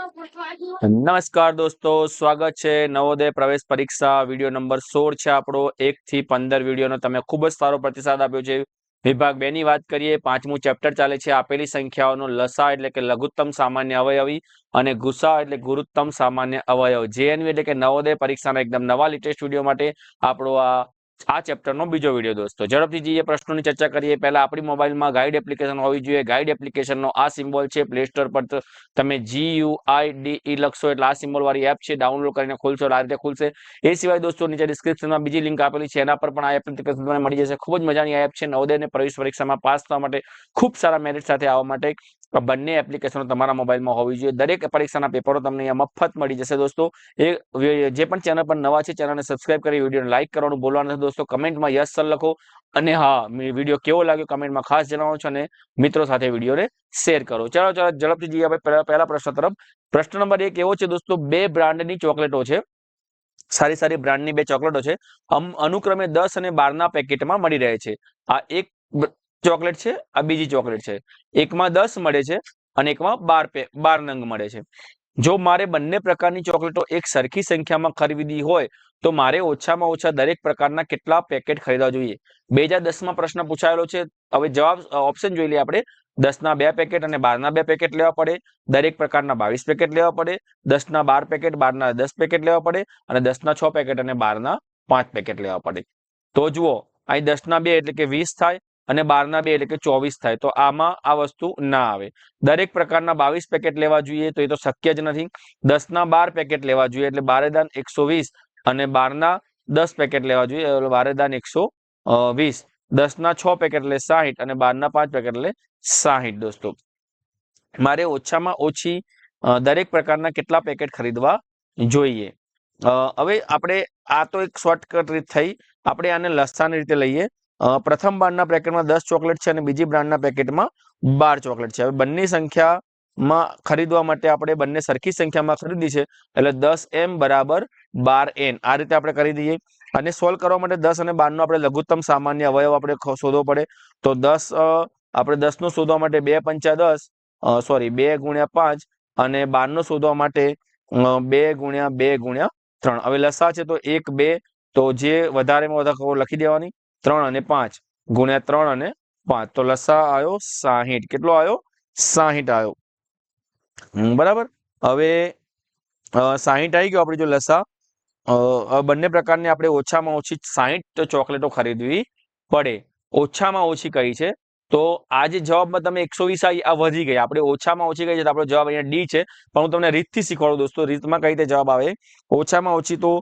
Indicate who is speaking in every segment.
Speaker 1: નમસ્કાર દોસ્તો, સ્વાગત છે નવોદય પ્રવેશ પરીક્ષા વીડિયો નંબર સોળ છે આપણો. એક થી પંદર વિડીયોનો તમે ખૂબ જ સારો પ્રતિસાદ આપ્યો છે. વિભાગ બે ની વાત કરીએ, પાંચમું ચેપ્ટર ચાલે છે. આપેલી સંખ્યાઓનો લસા એટલે કે લઘુત્તમ સામાન્ય અવયવી અને ગુસા એટલે ગુરુત્તમ સામાન્ય અવયવ. જેએનવી એટલે કે નવોદય પરીક્ષાના એકદમ નવા લેટેસ્ટ વીડિયો માટે આપણો આ આ ચેપ્ટરનો બીજો વીડિયો દોસ્તો. ઝડપથી જઈએ, પ્રશ્નોની ચર્ચા કરીએ. પહેલા આપણી મોબાઈલમાં ગાઈડ એપ્લિકેશન હોવી જોઈએ. ગાઈડ એપ્લિકેશનનો આ સિમ્બોલ છે. પ્લે સ્ટોર પર તમે G you I D E લખશો એટલે આ સિમ્બોલ વાળી એપ છે. ડાઉનલોડ કરીને ખોલશો એટલે આ રીતે ખુલશે. એ સિવાય દોસ્તો નીચે ડિસ્ક્રિપ્શનમાં બીજી લિંક આપેલી છે. એના પર પણ આ એપ્લિકેશન તમને મળી જશે. ખૂબ જ મજાની એપ છે. નવોદય અને પ્રવેશ પરીક્ષામાં પાસ થવા માટે ખૂબ સારા મેરિટ સાથે આવવા માટે બંને એપ્લિકેશનો તમારા મોબાઈલમાં હોવી જોઈએ. દરેક પરીક્ષાના પેપરો તમને અહીંયા મફત મળી જશે દોસ્તો. એ જે પણ ચેનલ પર નવા છે ચેનલને સબસ્ક્રાઇબ કરી, વિડીયોને લાઇક કરવાનું ભૂલવાનું નથી દોસ્તો. કમેન્ટમાં યસ સર લખો. અને હા વીડિયો કેવો લાગ્યો કમેન્ટમાં ખાસ જણાવો છો અને મિત્રો સાથે વિડીયોને શેર કરો. ચાલો ચાલો, ઝડપથી જઈએ પહેલા પ્રશ્ન તરફ. પ્રશ્ન નંબર એક એવો છે દોસ્તો, બે બ્રાન્ડની ચોકલેટો છે. સારી સારી બ્રાન્ડની બે ચોકલેટો છે. અનુક્રમે દસ અને બારના પેકેટમાં મળી રહે છે. આ એક ચોકલેટ છે, આ બીજી ચોકલેટ છે. એકમાં દસ મળે છે અને એકમાં બાર પે, બાર નંગ મળે છે. જો મારે બંને પ્રકારની ચોકલેટો એક સરખી સંખ્યામાં ખરીદી હોય, તો મારે ઓછામાં ઓછા દરેક પ્રકારના કેટલા પેકેટ ખરીદવા જોઈએ? બે હજાર દસમાં પ્રશ્ન પૂછાયેલો છે. હવે જવાબ ઓપ્શન જોઈ લઈએ આપણે. દસના બે પેકેટ અને બારના બે પેકેટ લેવા પડે. દરેક પ્રકારના બાવીસ પેકેટ લેવા પડે. દસના બાર પેકેટ, બારના દસ પેકેટ લેવા પડે અને દસના છ પેકેટ અને બારના પાંચ પેકેટ લેવા પડે. તો જુઓ, અહીં દસના બે એટલે કે વીસ થાય અને બારના બે એટલે કે ચોવીસ થાય. તો આમાં આ વસ્તુ ના આવે. દરેક પ્રકારના બાવીસ પેકેટ લેવા જોઈએ તો એ તો શક્ય જ નથી. દસના બાર પેકેટ લેવા જોઈએ એટલે બારે દાન એકસો વીસ અને બારના દસ પેકેટ લેવા જોઈએ એટલે બારે દાન એકસો વીસ. દસના છ પેકેટ એટલે સાહીઠ અને બારના પાંચ પેકેટ એટલે સાહીઠ દોસ્તો. મારે ઓછામાં ઓછી દરેક પ્રકારના કેટલા પેકેટ ખરીદવા જોઈએ? હવે આપણે આ તો એક શોર્ટકટ રીત થઈ. આપણે આને લસાની રીતે લઈએ. પ્રથમ બ્રાન્ડના પેકેટમાં દસ ચોકલેટ છે અને બીજી બ્રાન્ડના પેકેટમાં બાર ચોકલેટ છે. હવે બંને સંખ્યામાં ખરીદવા માટે આપણે બંને સરખી સંખ્યામાં ખરીદી છે. એટલે દસ એમ બરાબર બાર એન. આ રીતે આપણે કરી દઈએ. અને સોલ્વ કરવા માટે દસ અને બારનો આપણે લઘુત્તમ સામાન્ય અવયવ આપણે શોધવો પડે. તો દસ આપણે દસનો શોધવા માટે બે પંચા દસ સોરી બે ગુણ્યા પાંચ અને બારનો શોધવા માટે બે ગુણ્યા બે ગુણ્યા ત્રણ. હવે લસા છે તો એક, બે. તો જે વધારેમાં વધારે લખી દેવાની. ત્રણ અને પાંચ. ગુણ્યા ત્રણ અને પાંચ. તો લસા આવ્યો સાહીઠ. કેટલો આવ્યો સાહીઠ આવ્યો બરાબર? હવે સાહીઠ આવી ગયો આપણે જો લસા. બંને પ્રકારની આપણે ઓછામાં ઓછી સાહીઠ ચોકલેટો ખરીદવી પડે. ઓછામાં ઓછી કઈ છે? તો આ જે જવાબમાં તમે એકસો વીસ આ વધી ગઈ આપણે ઓછામાં ઓછી કઈ છે? તો આપણો જવાબ અહીંયા ડી છે. પણ હું તમને રીતથી શીખવાડું દોસ્તો. રીતમાં કઈ રીતે જવાબ આવે? ઓછામાં ઓછી તો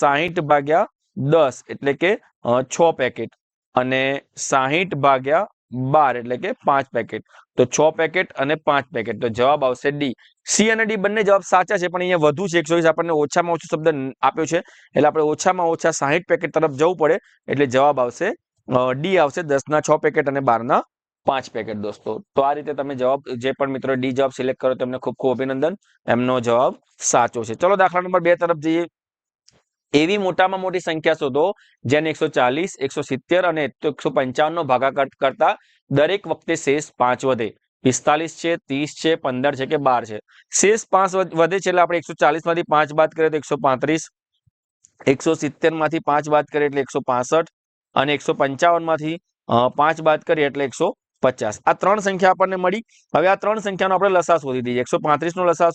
Speaker 1: સાહીઠ ભાગ્યા દસ. એટલે કે છ પેકેટ અને સાહીઠ ભાગ્યા બાર એટલે કે પાંચ પેકેટ. તો છ પેકેટ અને પાંચ પેકેટ. તો જવાબ આવશે ડી. સી અને ડી બંને જવાબ સાચા છે, પણ અહીંયા વધુ છે. એકસો આપણને ઓછામાં ઓછો શબ્દ આપ્યો છે. એટલે આપણે ઓછામાં ઓછા સાહીઠ પેકેટ તરફ જવું પડે, એટલે જવાબ આવશે ડી આવશે દસના છ પેકેટ અને બારના પાંચ પેકેટ, દોસ્તો. તો આ રીતે તમે જવાબ, જે પણ મિત્રો ડી જવાબ સિલેક્ટ કરો તેમને ખૂબ ખૂબ અભિનંદન. એમનો જવાબ સાચો છે. ચલો દાખલા નંબર બે તરફ જઈએ. એવી મોટામાં મોટી સંખ્યા શોધો જેને એકસો ચાલીસ, એકસો સિત્તેર અને એકસો પંચાવન નો ભાગાકાર કરતા દરેક વખતે શેષ પાંચ વધે. પિસ્તાલીસ છે, ત્રીસ છે, પંદર છે કે બાર છે. શેષ પાંચ વધે છે એટલે આપણે એકસો ચાલીસમાંથી પાંચ બાદ કરીએ તો એકસો પાંત્રીસ. એકસો સિત્તેરમાંથી પાંચ બાદ કરીએ એટલે એકસો પાસઠ. અને એકસો પંચાવનમાંથી પાંચ બાદ કરીએ એટલે એકસો પચાસ. આ ત્રણ સંખ્યા આપણને મળી. હવે આ ત્રણ સંખ્યાનો આપણે લસા શોધી દઈએ. એકસો પાંત્રીસ નો લસા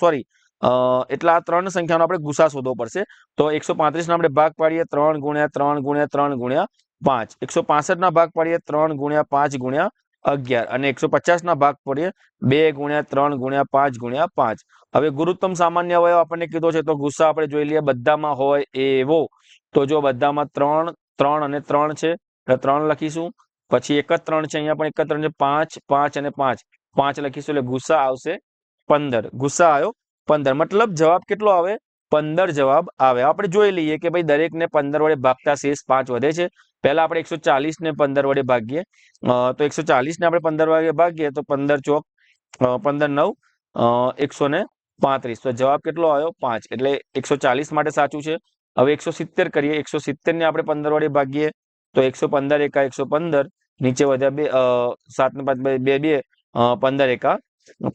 Speaker 1: સોરી એટલે ત્રણ સંખ્યાનો આપણે ગુસા શોધવો પડશે. તો એકસો પાંત્રીસ ના આપણે ભાગ પાડીએ ત્રણ ગુણ્યા ત્રણ ગુણ્યા ત્રણ ગુણ્યા પાંચ. એકસો પાસઠ ના ભાગ પાડીએ ત્રણ ગુણ્યા પાંચ ગુણ્યા અગિયાર. અને એકસો પચાસના ભાગ પાડીએ બે ગુણ્યા ત્રણ ગુણ્યા પાંચ ગુણ્યા પાંચ. હવે ગુરુત્તમ સામાન્ય અવયવ આપણને કીધો છે, તો ગુસ્સા આપણે જોઈ લઈએ, બધામાં હોય એવો. તો જો બધામાં ત્રણ ત્રણ અને ત્રણ છે, એટલે ત્રણ લખીશું. પછી એક જ ત્રણ છે, અહીંયા પણ એક જ ત્રણ છે, પાંચ પાંચ અને પાંચ. પાંચ લખીશું એટલે ગુસ્સા આવશે પંદર. ગુસ્સા આવ્યો પંદર. મતલબ જવાબ કેટલો આવે? પંદર જવાબ આવે. આપણે જોઈ લઈએ કે ભાઈ દરેકને પંદર વડે ભાગતા શેષ પાંચ વધે છે. પહેલા આપણે એકસો ને પંદર વડે ભાગીએ. તો એકસો ને આપણે પંદર વડે ભાગીએ તો પંદર ચોક પંદર નવ એકસો ને પાંત્રીસ. તો જવાબ કેટલો આવ્યો? પાંચ. એટલે એકસો માટે સાચું છે. હવે એકસો કરીએ. એકસો ને આપણે પંદર વડે ભાગીએ તો એકસો પંદર એકા એકસો પંદર. નીચે વધ્યા બે સાત ને પાંચ, બે બે પંદર એકા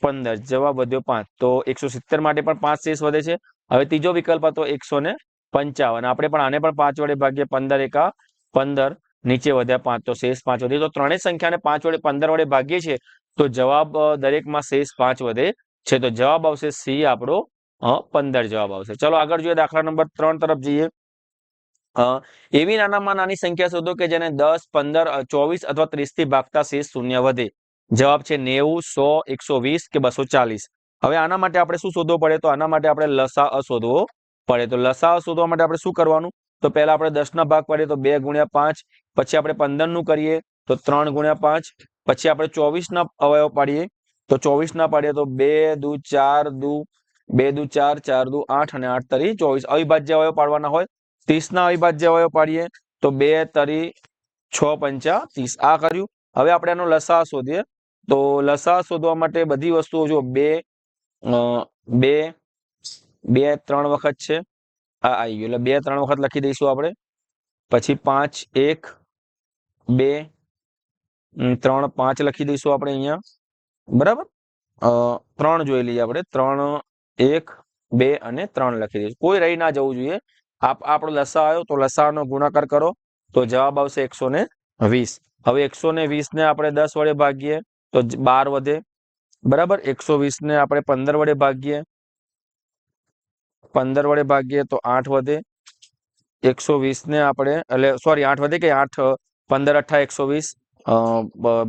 Speaker 1: પંદર, જવાબ વધ્યો પાંચ. તો એકસો સિત્તેર માટે પણ પાંચ શેષ વધે છે. હવે ત્રીજો વિકલ્પ હતો એકસો ને પંચાવન. આપણે પણ આને પણ પાંચ વડે ભાગીએ. પંદર એકા પંદર, નીચે વધ્યા પાંચ. તો શેષ પાંચ વધે. તો ત્રણેય સંખ્યાને પાંચ વડે, પંદર વડે ભાગીએ છીએ, તો જવાબ દરેકમાં શેષ પાંચ વધે છે. તો જવાબ આવશે સી, આપણો પંદર જવાબ આવશે. ચલો આગળ જોઈએ દાખલા નંબર ત્રણ તરફ જઈએ. એવી નાનામાં નાની સંખ્યા શોધો કે જેને દસ, પંદર ચોવીસ અથવા ત્રીસથી ભાગતા શેષ શૂન્ય વધે. જવાબ છે નેવું, સો, એકસો વીસ કે બસો ચાલીસ. હવે આના માટે આપણે શું શોધવો પડે? તો આના માટે આપણે લસા શોધવો પડે. તો લસા શોધવા માટે આપણે શું કરવાનું? તો પહેલા આપણે દસ ભાગ પાડીએ, તો બે ગુણ્યા પાંચ, પછી આપણે પંદરનું કરીએ, તો ત્રણ ગુણ્યા પાંચ, પછી આપણે ચોવીસ ના અવયવ પાડીએ, તો ચોવીસ ના પાડીએ, તો બે દુ ચાર દુ, બે દુ ચાર ચાર દુ આઠ અને આઠ તરી ચોવીસ. અવિભાજ્ય અવયવ પાડવાના હોય ત્રીસ ના અવિભાજ્ય અવયવ પાડીએ, તો બે તરી છ પંચા ત્રીસ. આ કર્યું. હવે આપણે એનો લસા શોધીએ. તો લસા શોધવા માટે બધી વસ્તુઓ જો બે બે બે, ત્રણ વખત છે. આ આવી ગયું. એટલે બે, ત્રણ વખત લખી દઈશું આપણે. પછી પાંચ, એક, બે ત્રણ, પાંચ લખી દઈશું આપણે અહીંયા. બરાબર? ત્રણ જોઈ લઈએ આપણે. ત્રણ, એક, બે અને ત્રણ લખી દઈશું. કોઈ રહી ના જવું જોઈએ. આપ, આપણો લસા આવ્યો તો લસાનો ગુણાકાર કરો. તો જવાબ આવશે એકસો વીસ. હવે એકસો ને વીસ ને આપણે દસ વડે ભાગીએ. તો બાર વધે. બરાબર? એકસો ને આપણે પંદર વડે ભાગીએ. પંદર વડે ભાગીએ તો આઠ વધે. એકસો ને આપણે, એટલે સોરી આઠ વધે કે આઠ? પંદર અઠ્ઠા એકસો વીસ.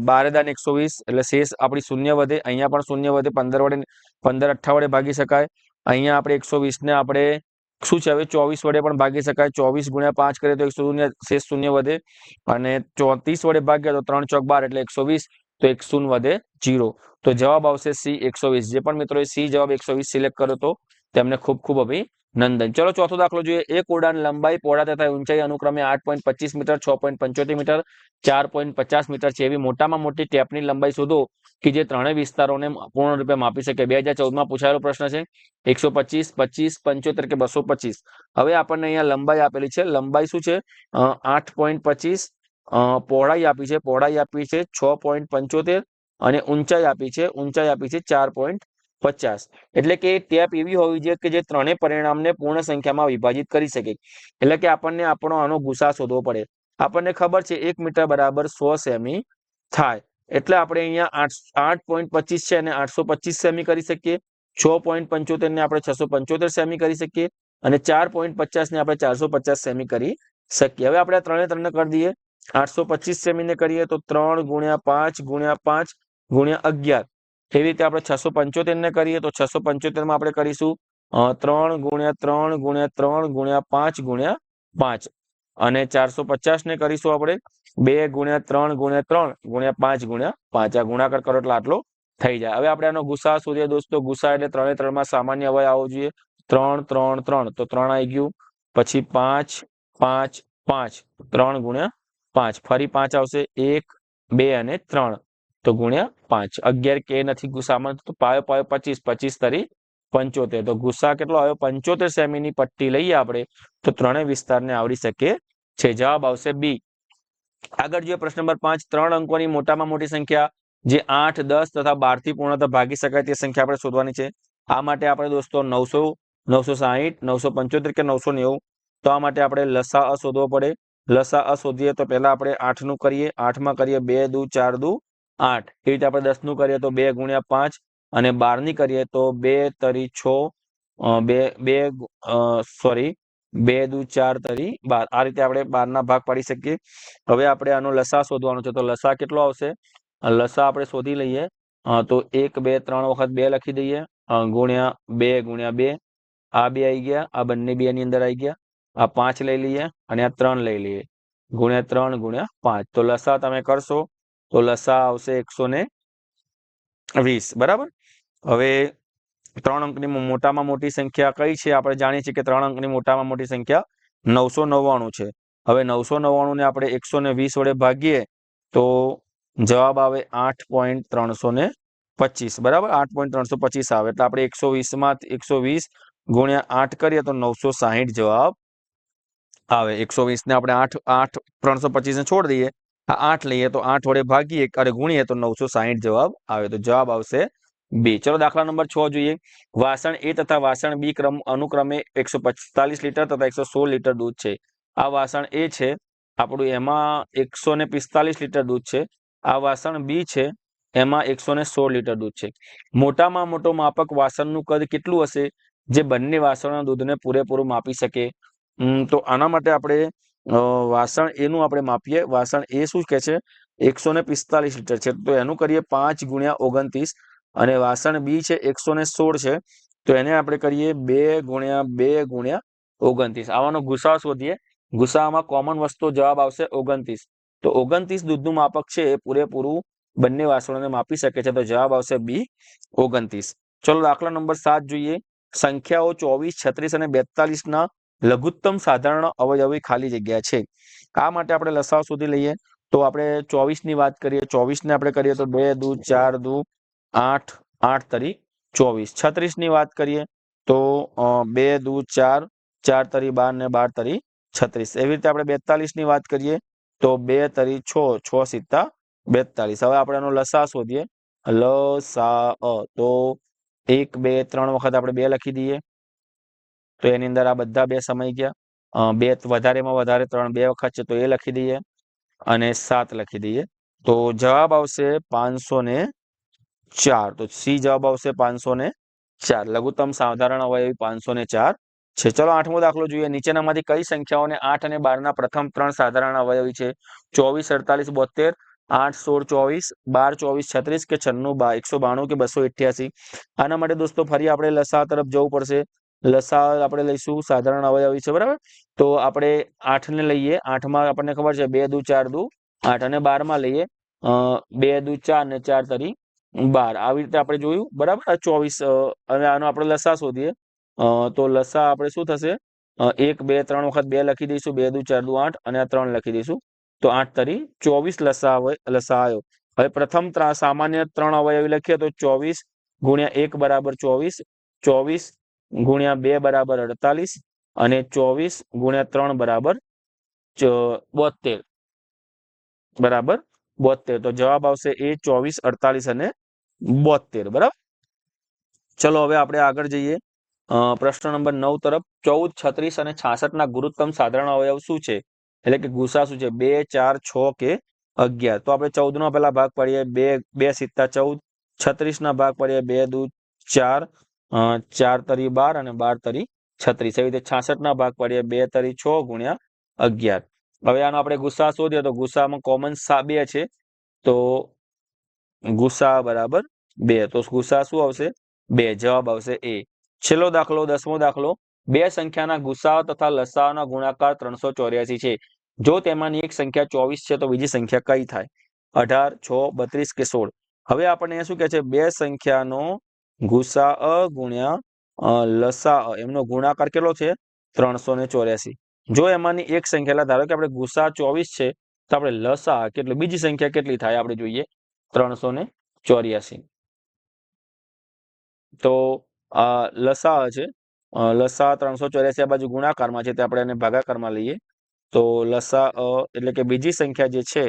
Speaker 1: બારે દાન એકસો વીસ, એટલે શેષ આપણી શૂન્ય વધે. અહીંયા પણ શૂન્ય વધે. પંદર વડે, પંદર અઠ્ઠા વડે ભાગી શકાય. અહીંયા આપણે એકસો ને આપણે, શું છે હવે? ચોવીસ વડે પણ ભાગી શકાય. ચોવીસ ગુણ્યા પાંચ કરીએ તો એકસો શૂન્ય શેષ શૂન્ય વધે. અને ચોત્રીસ વડે ભાગ્યા તો ત્રણ ચોક બાર, એટલે એકસો વીસ. તો એક શૂન્ય વધે જીરો તો જવાબ આવશે સી એકસો વીસ. જે પણ મિત્રોએ સી જવાબ એકસો વીસ સિલેક્ટ કર્યો હતો તેમને ખૂબ ખૂબ અભિનંદન. ચલો ચોથો દાખલો જોઈએ. એક ઉડાન લંબાઈ પહોળા તથા ઊંચાઈ અનુક્રમે આઠ પોઈન્ટ પચીસ મીટર, છ પોઈન્ટ પંચોતેર મીટર, ચાર પોઈન્ટ પચાસ મીટર છે. એવી મોટામાં મોટી ટેપની લંબાઈ શોધો કે જે ત્રણેય વિસ્તારોને પૂર્ણ રૂપે માપી શકે. બે હજાર ચૌદમાં પૂછાયેલો પ્રશ્ન છે. એકસો પચીસ પચીસ, પંચોતેર કે બસો પચીસ. હવે આપણને અહીંયા લંબાઈ આપેલી છે. લંબાઈ શું છે? આઠ પોઈન્ટ પચીસ પહોળાઈ આપી છે, પહોળાઈ આપી છે છ પોઈન્ટ પંચોતેર અને ઊંચાઈ આપી છે, ઊંચાઈ આપી છે ચાર પોઈન્ટ પચાસ. એટલે કે ટેપ એવી હોવી જોઈએ કે જે ત્રણેય પરિણામને પૂર્ણ સંખ્યામાં વિભાજિત કરી શકે. એટલે કે આપણને આપણો આનો ગુસા શોધવો પડે. આપણને ખબર છે એક મીટર બરાબર સો સેમી થાય. એટલે આપણે અહીંયા આઠ આઠ પોઈન્ટ પચીસ છે અને આઠસો પચીસ સેમી કરી શકીએ. છ પોઈન્ટ પંચોતેર ને આપણે છસો પંચોતેર સેમી કરી શકીએ. અને ચાર પોઈન્ટ પચાસ ને આપણે ચારસો પચાસ સેમી કરી શકીએ. હવે આપણે ત્રણે ત્રણ કરી દઈએ. આઠસો પચીસ સેમી ને કરીએ તો ત્રણ ગુણ્યા પાંચ ગુણ્યા પાંચ ગુણ્યા અગિયાર. એવી રીતે આપણે છસો પંચોતેર ને કરીએ તો છસો પંચોતેરમાં આપણે કરીશું ત્રણ ગુણ્યા ત્રણ ગુણ્યા ત્રણ ગુણ્યા પાંચ ગુણ્યા પાંચ. અને ચારસો પચાસ ને કરીશું આપણે, બે ગુણ્યા ત્રણ ગુણ્યા ત્રણ ગુણ્યા પાંચ ગુણ્યા પાંચ. આ ગુણાકાર કરો એટલે આટલો થઈ જાય. હવે આપણે આનો ગુસા શોધીએ દોસ્તો? ગુસા એટલે ત્રણે ત્રણમાં સામાન્ય અવય આવવો જોઈએ. ત્રણ ત્રણ ત્રણ. તો ત્રણ આવી ગયું. પછી પાંચ પાંચ પાંચ. ત્રણ ગુણ્યા પાંચ. ફરી પાંચ આવશે. એક, બે અને ત્રણ. તો ગુણ્યા પાંચ. અગિયાર કે નથી ગુસામાં તો પાયો પાયો પચીસ. પચીસ તરી પંચોતેર. તો ગુસ્સા કેટલો આવ્યો? પંચોતેર સેમીની પટ્ટી લઈએ આપણે. તો ત્રણેય વિસ્તારને આવડી શકે છે. જવાબ આવશે બી. આગળ જોઈએ પ્રશ્ન નંબર પાંચ. ત્રણ અંકોની મોટામાં મોટી સંખ્યા જે આઠ, દસ તથા બારથી પૂર્ણતા ભાગી શકાય તે સંખ્યા આપણે શોધવાની છે. આ માટે આપણે દોસ્તો નવસો નવસો સાહીઠ, નવસો પંચોતેર કે નવસો નેવું? તો આ માટે આપણે લસા શોધવો પડે. લસા શોધીએ તો પહેલા આપણે આઠનું કરીએ. આઠમાં કરીએ બે દુ ચાર દુ આઠ. એ રીતે આપણે દસનું કરીએ તો બે ગુણ્યા પાંચ અને બારની કરીએ તો બે તરી છ બે બે સોરી બે દુ ચાર તરી બાર. આ રીતે આપણે બારના ભાગ પાડી શકીએ. હવે આપણે આનો લસા શોધવાનો છે. તો લસા કેટલો આવશે? લસા આપણે શોધી લઈએ. તો એક, બે, ત્રણ વખત બે લખી દઈએ. ગુણ્યા બે ગુણ્યા બે. આ બે આવી ગયા. આ બંને બે ની અંદર આવી ગયા. આ પાંચ લઈ લઈએ અને આ ત્રણ લઈ લઈએ. ગુણ્યા ત્રણ ગુણ્યા પાંચ. તો લસા તમે કરશો તો લસા આવશે એકસો ને વીસ. બરાબર? હવે ત્રણ અંકની મોટામાં મોટી સંખ્યા કઈ છે? આપણે જાણીએ છીએ કે ત્રણ અંકની મોટામાં મોટી સંખ્યા નવસો નવ્વાણું છે. હવે નવસો નવ્વાણું ને આપણે એકસો ને વીસ વડે ભાગીએ તો જવાબ આવે આઠ પોઈન્ટ ત્રણસો ને પચીસ. બરાબર? આઠ પોઈન્ટ ત્રણસો પચીસ આવે. એટલે આપણે એકસો વીસમાં એકસો વીસ ગુણ્યા આઠ કરીએ તો નવસો સાહીઠ જવાબ આવે એકસો વીસ ને આપણે આઠ આઠ, ત્રણસો પચીસ ને છોડી દઈએ. આઠ લઈએ તો આઠ વડે ભાગીએ અરે ગુણીએ તો નવસો સાહીઠ જવાબ આવે. તો જવાબ આવશે બી. ચલો દાખલા નંબર છ જોઈએ. વાસણ એ તથા વાસણ બી ક્રમ અનુક્રમે એકસો પિસ્તાલીસ લીટર તથા એકસો સોળ લીટર દૂધ છે. આ વાસણ એ છે. આપણું એમાં એકસો ને પિસ્તાલીસ લીટર દૂધ છે. આ વાસણ બી છે. એમાં એકસો ને સોળ લીટર દૂધ છે. મોટામાં મોટો માપક વાસણનું કદ કેટલું હશે? જે બંને વાસણના દૂધને પૂરેપૂરું માપી શકે. તો આના માટે આપણે વાસણ એનું આપણે માપીએ. વાસણ એ શું કે છે? એકસો ને પિસ્તાલીસ લીટર છે. તો એનું કરીએ પાંચ ગુણ્યા ઓગણત્રીસ. અને વાસણ બી છે એકસો ને સોળ છે. તો એને આપણે કરીએ બે ગુણ્યા બે ગુણ્યા ઓગણત્રીસ. આવાનો ગુસાઅ શોધીએ. ગુસાઅમાં કોમન વસ્તુ જવાબ આવશે ઓગણત્રીસ. તો ઓગણત્રીસ દૂધનું માપક છે એ પૂરેપૂરું બંને વાસણોને માપી શકે છે. તો જવાબ આવશે બી ઓગણત્રીસ. ચલો દાખલા નંબર સાત જોઈએ. સંખ્યાઓ ચોવીસ, છત્રીસ અને બેતાલીસ ના લઘુત્તમ સાધારણ અવયવી ખાલી જગ્યા છે. આ માટે આપણે લસાવ શોધી લઈએ. તો આપણે ચોવીસની વાત કરીએ. ચોવીસ ને આપણે કરીએ તો બે, દુ, ચાર, દુ, આઠ આઠ તરી ચોવીસ. છત્રીસની વાત કરીએ તો બે, દુ, ચાર ચાર તરી બાર ને બાર તરી છત્રીસ. એવી રીતે આપણે બેતાલીસની વાત કરીએ તો બે તરી છ છ સિત્તા બેતાલીસ. હવે આપણે એનો લસા શોધીએ. લ સા અ તો એક, બે, ત્રણ વખત આપણે બે લખી દઈએ. તો એની અંદર આ બધા બે સમય ગયા. બે વધારેમાં વધારે ત્રણ બે વખત છે તો એ લખી દઈએ અને સાત લખી દઈએ. તો જવાબ આવશે પાંચસો ને ચાર. તો સી જવાબ આવશે પાંચસો ને ચાર. લઘુત્તમ સાધારણ અવયવી પાંચસો ને ચાર છે. ચલો આઠમો દાખલો જોઈએ. નીચેનામાંથી કઈ સંખ્યાઓને આઠ અને બાર ના પ્રથમ ત્રણ સાધારણ અવયવી છે? ચોવીસ, અડતાલીસ બોતેર આઠ, સોળ, ચોવીસ, બાર, ચોવીસ, છત્રીસ કે છન્નું, બા, એકસો બાણું કે બસો અઠ્યાસી? આના માટે દોસ્તો ફરી આપણે લસા તરફ જવું પડશે. લસા આપણે લઈશું, સાધારણ અવયવી છે, બરાબર? તો આપણે આઠ ને લઈએ. આઠમાં આપણને ખબર છે, બે દુ ચાર દુ. આઠ અને બારમાં લઈએ બે દુ ચાર ને ચાર તરી બાર. આવી રીતે આપણે જોયું, બરાબર? ચોવીસ અને આનો આપણે લસા શોધીએ. તો લસા આપણે શું થશે? એક, બે, ત્રણ વખત બે લખી દઈશું. બે દુ ચાર દુ આઠ અને આ ત્રણ લખી દઈશું. તો આઠ તરી ચોવીસ લસા લસા આવ્યો હવે પ્રથમ સામાન્ય ત્રણ અવયવી લખીએ તો ચોવીસ ગુણ્યા એક બરાબર ચોવીસ. ચોવીસ ગુણ્યા બે બરાબર અડતાલીસ અને ચોવીસ ગુણ્યા ત્રણ બરાબર બોતેર બરાબર? બોતેર તો જવાબ આવશે એ ચોવીસ, અડતાલીસ અને બોતેર બરાબર? ચલો, હવે આપણે આગળ જઈએ. પ્રશ્ન નંબર નવ તરફ. ચૌદ, છત્રીસ અને છાસઠ ના ગુરુત્તમ સાધારણ અવયવ શું છે? એટલે કે ગુસા શું છે? બે, ચાર, છ કે અગિયાર. તો આપણે ચૌદ નો પેલા ભાગ પાડીએ. બે બે સિત્તા ચૌદ. છત્રીસ ના ભાગ પાડીએ. બે દૂધ ચાર. ચાર તરી બાર અને બાર તરી છત્રીસ. એવી રીતે છાસઠ ના ભાગ પાડીએ, બે તરી છ ગુણ્યા અગિયાર. હવે આનો આપણે ગુસ્સા શોધીએ તો ગુસ્સામાં કોમન બે છે. તો ગુસ્સા બરાબર બે. તો ગુસ્સા શું આવશે? બે. જવાબ આવશે એ. છેલ્લો દાખલો, દસમો દાખલો. બે સંખ્યાના ગુસ્સા તથા લસાઓના ગુણાકાર ત્રણસો ચોર્યાસી છે. જો તેમાંની એક સંખ્યા ચોવીસ છે તો બીજી સંખ્યા કઈ થાય? અઢાર, છ, બત્રીસ કે સોળ. હવે આપણને શું કે છે? બે સંખ્યાનો ગુસાઅ ગુણ્યા લસા અ, એમનો ગુણાકાર કેટલો છે? ત્રણસો ને ચોર્યાસી. જો એમાંની એક સંખ્યા ધારો કે આપણે ગુસા ચોવીસ છે તો આપણે લસા કેટલી બીજી સંખ્યા કેટલી થાય આપણે જોઈએ? ત્રણસો ને ચોર્યાસી. તો આ લસા છે અ, લસા ત્રણસો ચોર્યાસી આ બાજુ ગુણાકારમાં છે તે આપણે એને ભાગાકારમાં લઈએ. તો લસા અ એટલે કે બીજી સંખ્યા જે છે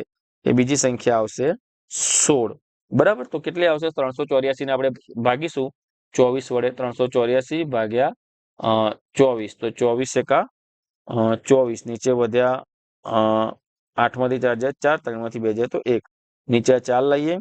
Speaker 1: એ બીજી સંખ્યા આવશે સોળ. બરાબર? તો કેટલી આવશે? ત્રણસો ચોર્યાસી ને આપણે ભાગીશું. ચોવીસ વડે ત્રણસો ચોર્યાસી ભાગ્યા અ, ચોવીસ. તો ચોવીસ એકા અ, ચોવીસ. નીચે વધ્યા અ, આઠમાંથી ચાર જાય ચાર ત્રણમાંથી બે જાય તો એક. નીચે ચાર લઈએ.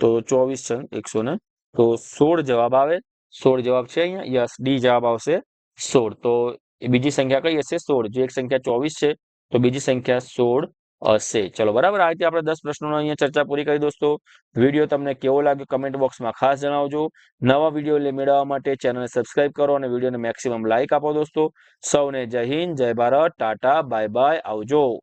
Speaker 1: તો ચોવીસ છે એકસો ને તો સોળ જવાબ આવે. સોળ જવાબ છે અહીંયા? યસ. ડી જવાબ આવશે સોળ. તો એ બીજી સંખ્યા કઈ હશે? સોળ. જો એક સંખ્યા ચોવીસ છે તો બીજી સંખ્યા સોળ. હશે. ચલો, બરાબર? આ રીતે આપણે દસ પ્રશ્નોનો અહીંયા ચર્ચા પૂરી કરી દોસ્તો. વીડિયો તમને કેવો લાગ્યો કમેન્ટ બોક્સમાં ખાસ જણાવજો. નવા વીડિયો મેળવવા માટે ચેનલને સબસ્ક્રાઇબ કરો અને વિડીયોને મેક્સિમમ લાઇક આપો દોસ્તો. સૌને જય હિન્દ, જય ભારત, ટાટા બાય બાય આવજો.